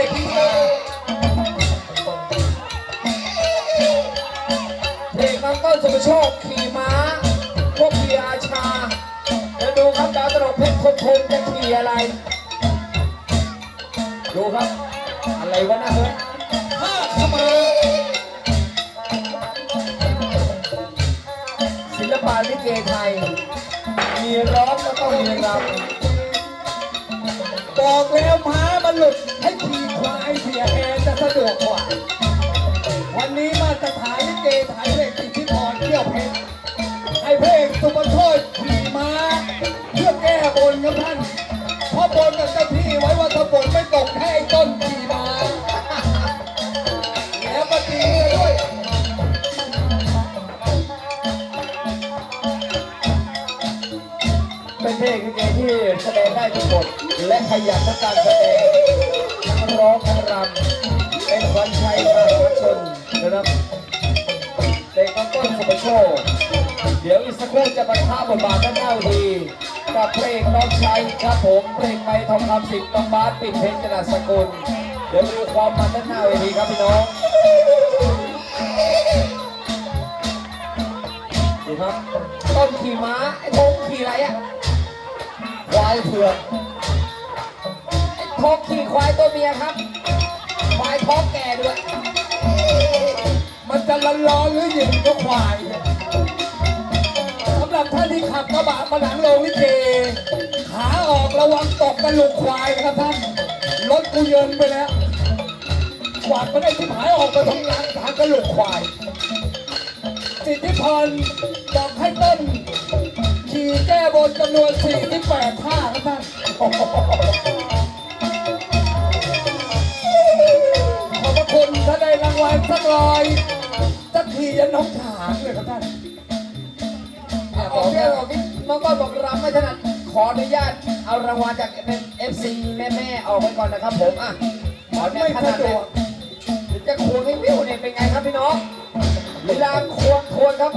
เลขที่ห้าเพลงน้องต้นสุภโชคขี่ม้าพวกขี่อาชาเดี๋ยวดูครับดาวตลกเพชรคนทงจะขี่อะไร ดูครับ อะไรวะนะเฮ้ยห้าเสมอศิลปะลิเกไทย มีร้องก็ต้องมีรำบอกแล้วม้ามันหลุดให้ วกกว่า วันนี้มาสถานลิเกไทยเลขสิทธิพรเที่ยวเพชรให้เพลงสุปโชยขี่ม้าเพื่อแก้บนครับท่านเพราะบนกับเจ้าที่ไว้ว่าถ้าฝนไม่ตกให้ไอ้ต้นขี่ม้าแล้วก็ตีกันด้วยเป็นเพลงลิเกที่แสดงได้ทุกบทและขยันในการแสดงทั้งร้องทั้งรำ วัญชัยมหาชนนะครับเด็กน้องต้นสุภโชคเดี๋ยวอีกสักครู่จะบรรทาบทบาทด้านหน้าเวทีกับเพลงน้องชัยครับผมเพลงไปทองคำสิบน้องบาสปิดเพลงจนาสกุล เดี๋ยวดูความมันด้านหน้าเวทีครับพี่น้องดูครับต้นขี่ม้าไอ้ทงขี่อะไรอะควายเผือกไอ้ทงขี่ควายตัวเมียครับ ท้องแก่ด้วย มันจะร้อนๆหรือหยิบก็ควายเนี่ยสำหรับท่านที่ขับกระบะมาหลังโรงลิเกขาออกระวังตกกระลูกควายนะครับท่าน รถกูเยินไปแล้วกวาดมาได้ที่หายออกมาทำงานทางกระลูกควาย สิทธิพรบอกให้ต้น ขี่แก้บนจำนวน48ท่าครับท่าน ยันน้องถางเลยครับท่านอะบอกแค่บอกที่น้องต้นบอกรำไม่ถนัดขออนุญาตเอารางวัลจากเอฟซีแม่แม่ๆออกไปก่อนนะครับผมอะขอเนี่ยไม่ขสะนาดดเนี่วยกเดี๋ยวจะควงให้วิวเนี่ยเป็นไงครับพี่น้องลีลาควงควงครับ